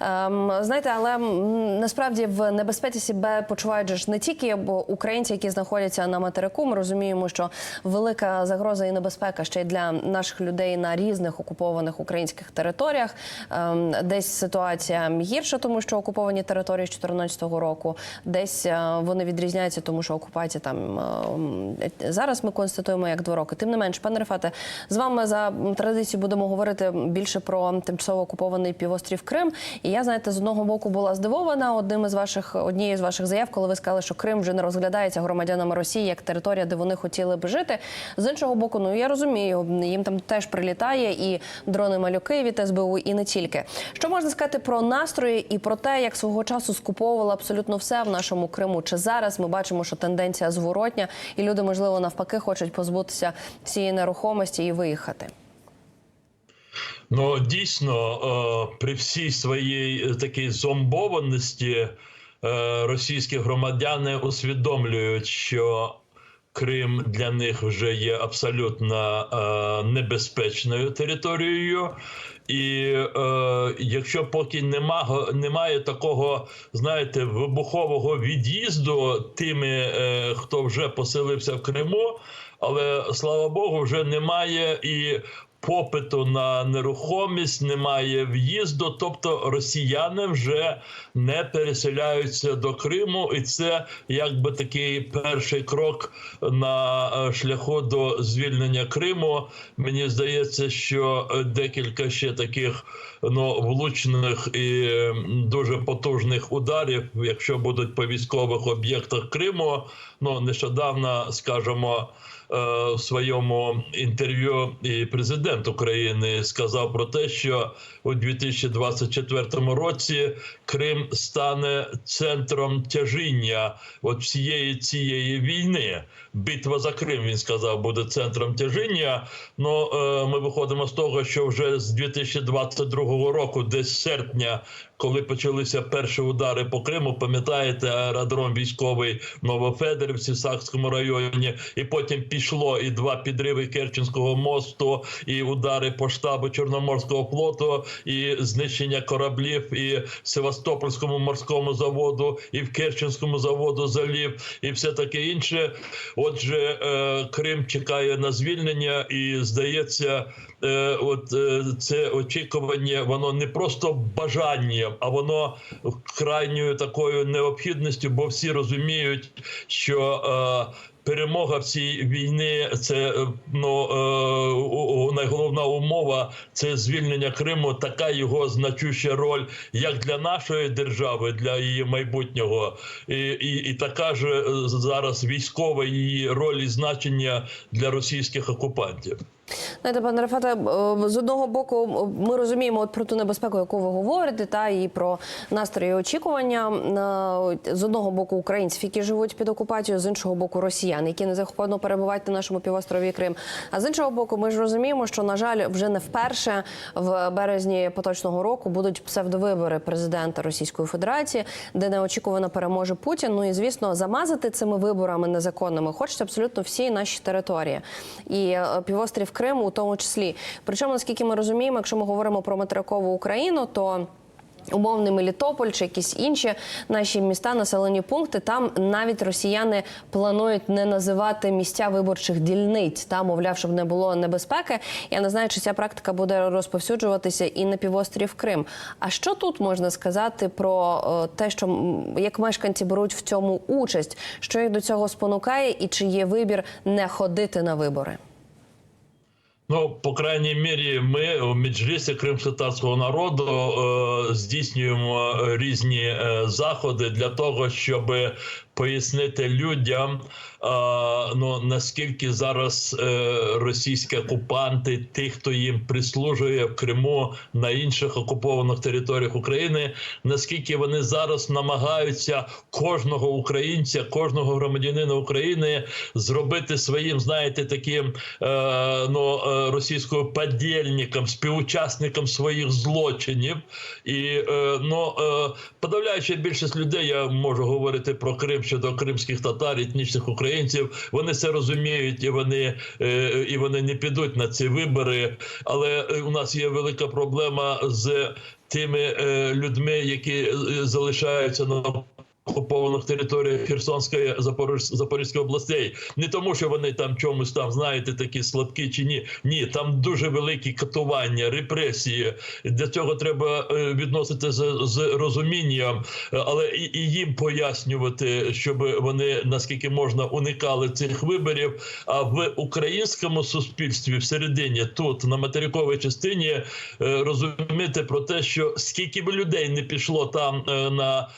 Ем, знаєте, але насправді в небезпеці себе почувають ж не тільки українці, які знаходяться на материку. Ми розуміємо, що велика загроза і небезпека ще й для наших людей на різних окупованих українських територіях. Ем, десь ситуація гірша, тому що окуповані території з 2014 року, десь е, вони відрізняються, тому що окупація там е, зараз ми констатуємо як два роки. Тим не менш, пане Рефате, з вами за традицією будемо говорити більше про тимчасово окупований півострів Крим. І я знаєте, з одного боку була здивована одним із ваших однією з ваших заяв, коли ви сказали, що Крим вже не розглядається громадянами Росії як територія, де вони хотіли б жити. З іншого боку, ну я розумію, їм там теж прилітає і дрони малюки від СБУ, і не тільки. Що можна сказати про настрої і про те, як свого часу скуповували абсолютно все в нашому Криму? Чи зараз ми бачимо, що тенденція зворотня, і люди, можливо, навпаки, хочуть позбутися всієї нерухомості і виїхати? Ну дійсно, е, при всій своїй е, такій зомбованості е, російські громадяни усвідомлюють, що Крим для них вже є абсолютно небезпечною територією. І е, якщо поки нема, немає такого, знаєте, вибухового від'їзду тими, е, хто вже поселився в Криму, але слава Богу, вже немає і попиту на нерухомість, немає в'їзду. Тобто росіяни вже не переселяються до Криму, і це якби такий перший крок на е, шляху до звільнення Криму. Мені здається, що декілька ще таких ну влучних і дуже потужних ударів, якщо будуть по військових об'єктах Криму, ну нещодавно скажімо, в своєму інтерв'ю і президент України сказав про те, що у 2024 році Крим стане центром тяжіння от всієї цієї війни. Битва за Крим він сказав, буде центром тяжіння. Ну е, ми виходимо з того, що вже з 2022 року, десь серпня, коли почалися перші удари по Криму, пам'ятаєте, аеродром військовий в Новофедерівці в Сакському районі, і потім пішло і два підриви Керченського мосту, і удари по штабу Чорноморського флоту, і знищення кораблів, і Севастопольському морському заводу, і в Керченському заводу залів, і все таке інше. Отже, е, Крим чекає на звільнення, і здається, е, от е, це очікування, воно не просто бажанням, а воно крайньою такою необхідністю, бо всі розуміють, що перемога в цій війні це ну найголовна умова це звільнення Криму. Така його значуща роль, як для нашої держави, для її майбутнього, і, і, і така ж зараз військова її роль і значення для російських окупантів. Знаєте, пане Рафате, з одного боку, ми розуміємо от про ту небезпеку, яку ви говорите, та і про настрої очікування з одного боку українців, які живуть під окупацією, з іншого боку, росіян, які незаконно перебувають на нашому півострові Крим. А з іншого боку, ми ж розуміємо, що на жаль, вже не вперше в березні поточного року будуть псевдовибори президента Російської Федерації, де неочікувано переможе Путін. Ну і звісно, замазати цими виборами незаконними хочуть абсолютно всі наші території і півострів Криму тому числі. Причому, наскільки ми розуміємо, якщо ми говоримо про материкову Україну, то Умовний Мелітополь чи якісь інші наші міста, населені пункти. Там навіть росіяни планують не називати місця виборчих дільниць, та мовляв, щоб не було небезпеки. Я не знаю, чи ця практика буде розповсюджуватися і на півострів Крим. А що тут можна сказати про те, що як мешканці беруть в цьому участь, що їх до цього спонукає, і чи є вибір не ходити на вибори? Ну, по крайній мірі, ми у Меджлісі кримськотатарського народу е, здійснюємо різні е, заходи для того, щоб пояснити людям, ну наскільки зараз е, російські окупанти, тих, хто їм прислужує в Криму на інших окупованих територіях України, наскільки вони зараз намагаються кожного українця, кожного громадянина України зробити своїм, знаєте, таким е, ну е, російською подільником, співучасником своїх злочинів, і ну подавляюча більшість людей, я можу говорити про Крим щодо кримських татар, етнічних українців. Вони це розуміють, і вони е, і вони не підуть на ці вибори. Але у нас є велика проблема з тими е, людьми, які е, залишаються на окупованих територіях Херсонської. Запорізької областей, не тому, що вони там чомусь там знаєте такі слабкі чи ні. Ні, там дуже великі катування, репресії. Для цього треба е, відносити з, з розумінням, але і, і їм пояснювати, щоб вони наскільки можна уникали цих виборів. А в українському суспільстві всередині тут на материковій частині е, розуміти про те, що скільки б людей не пішло там е, на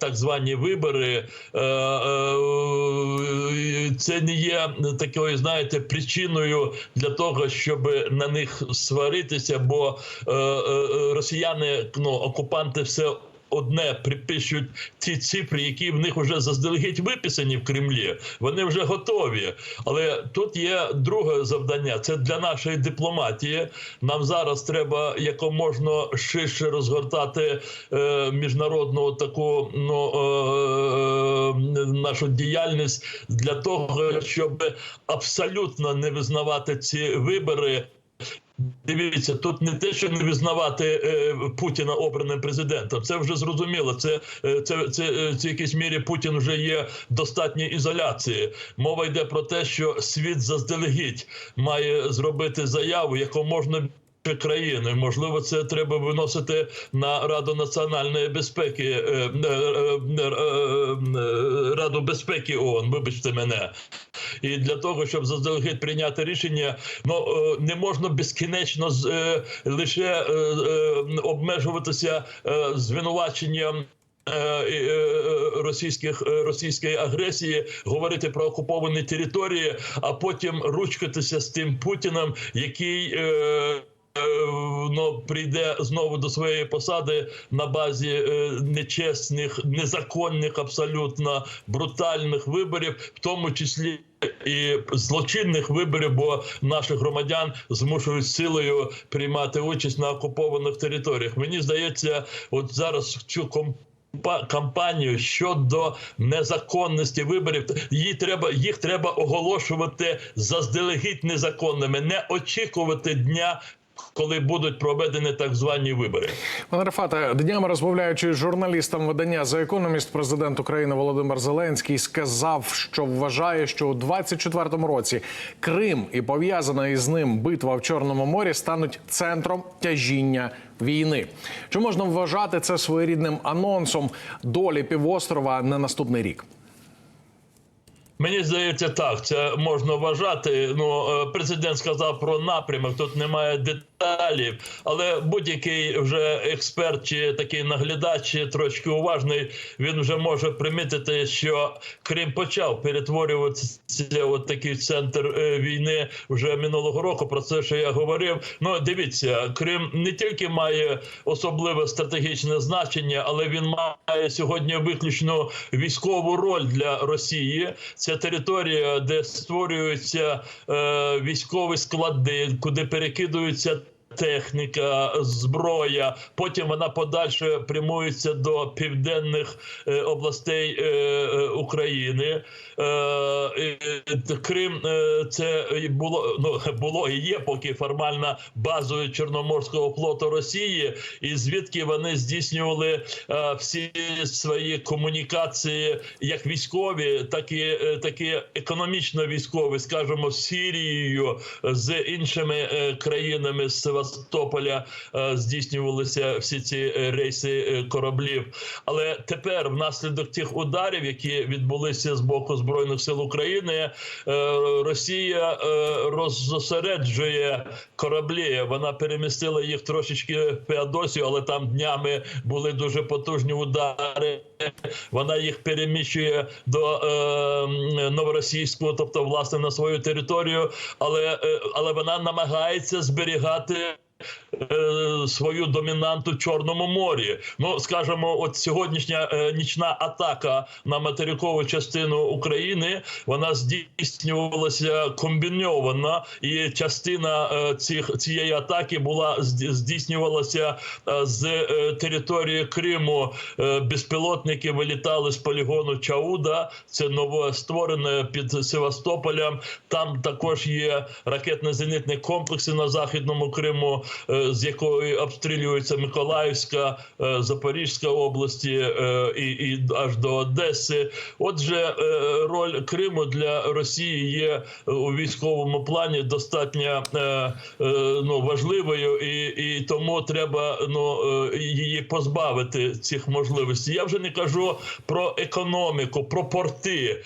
так звані вибори, е, е, це не є такою, знаєте, причиною для того, щоб на них сваритися, бо е, росіяни, ну окупанти, все. Одне припишуть ті цифри, які в них вже заздалегідь виписані в Кремлі. Вони вже готові. Але тут є друге завдання: це для нашої дипломатії. Нам зараз треба якоможна ширше розгортати е, міжнародну таку ну, е, нашу діяльність для того, щоб абсолютно не визнавати ці вибори. Дивіться, тут не те, що не визнавати е, Путіна обраним президентом. Це вже зрозуміло. Це, е, це, це, це в якійсь мірі Путін вже є в достатній ізоляції. Мова йде про те, що світ заздалегідь має зробити заяву, яку можна країни. Можливо, це треба виносити на Раду національної безпеки, е, е, е, Раду безпеки ООН, вибачте мене. І для того, щоб заздалегідь прийняти рішення, ну не можна безкінечно е, лише обмежуватися звинуваченням. Російських російської агресії говорити про окуповані території, а потім ручкатися з тим Путіним, який ну, прийде знову до своєї посади на базі е, нечесних, незаконних, абсолютно брутальних виборів, в тому числі. І злочинних виборів, бо наших громадян змушують силою приймати участь на окупованих територіях. Мені здається, от зараз цю кампанію щодо незаконності виборів. Її треба їх треба оголошувати заздалегідь незаконними, не очікувати дня. Коли будуть проведені так звані вибори, Пане Рафате, днями розмовляючи з журналістом видання за економіст, президент України Володимир Зеленський сказав, що вважає, що у 24-му році Крим і пов'язана із ним битва в Чорному морі стануть центром тяжіння війни. Чи можна вважати це своєрідним анонсом долі півострова на наступний рік? Мені здається, так це можна вважати. Ну е, президент сказав про напрямок. Тут немає деталів, але будь-який вже експерт чи такий наглядач, трошки уважний, він вже може примітити, що Крим почав перетворюватися от такий центр е, війни вже минулого року. Про це що я говорив. Ну дивіться, Крим не тільки має особливе стратегічне значення, але він має сьогодні виключно військову роль для Росії. Це територія, де створюються е, військові склади, куди перекидуються. Техніка, зброя, потім вона подальше прямується до південних е, областей е, е, України. Крим це було ну було і є поки формально базою Чорноморського флоту Росії, і звідки вони здійснювали всі свої комунікації, як військові, так і так і економічно військові, скажімо, з Сірією, з іншими країнами з Севастополя е, здійснювалися всі ці е, рейси е, кораблів. Але тепер, внаслідок тих ударів, які відбулися з боку збройних сил України, Росія роззосереджує кораблі. Вона перемістила їх трошечки в Феодосію, але там днями були дуже потужні удари. Вона їх переміщує до е, новоросійського, тобто власне на свою територію, але, е, але вона намагається зберігати. Свою домінанту в Чорному морі. Ну скажімо, от сьогоднішня е, нічна атака на материкову частину України вона здійснювалася комбіньовано, і частина е, цих цієї атаки була зді- здійснювалася е, з е, території Криму. Е, Безпілотники вилітали з полігону Чауда. Це новостворене під Севастополем. Там також є ракетно-зенітні комплекси на західному Криму. е, з якої обстрілюється Миколаївська, е, Запорізька області е, і, і аж до Одеси. Отже, е, роль Криму для Росії є у військовому плані достатньо ну, важливою, і, і тому треба ну, її позбавити цих можливостей. Я вже не кажу про економіку, про порти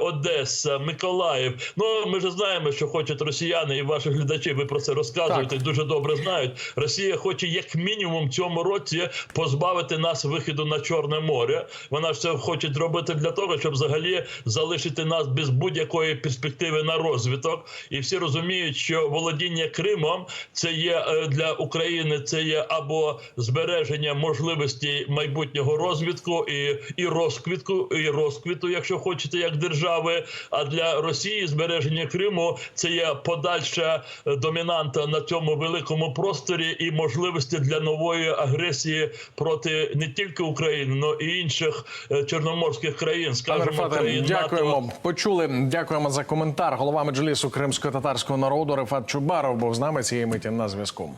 Одеса, Миколаїв. Ну ми ж знаємо, що хочуть росіяни і ваші глядачі. Ви про це розказуєте. Дуже добре знають. Росія хоче як мінімум цьому році позбавити нас виходу на Чорне море. Вона це хоче зробити для того, щоб взагалі залишити нас без будь-якої перспективи на розвиток. І всі розуміють, що володіння Кримом це є е, для України. Це є або збереження можливості майбутнього розвитку і, і розквітку, і розквіту, якщо хочете, як держави. А для Росії збереження Криму це є подальша е, домінанта на цьому великому просторі і можливості для нової агресії проти не тільки України, але і інших е, чорноморських країн. Скажемо країн дякуємо. НАТО. Почули. Дякуємо за коментар. Голова меджлісу кримсько-татарського народу Рефат Чубаров був з нами цієї миті на зв'язку.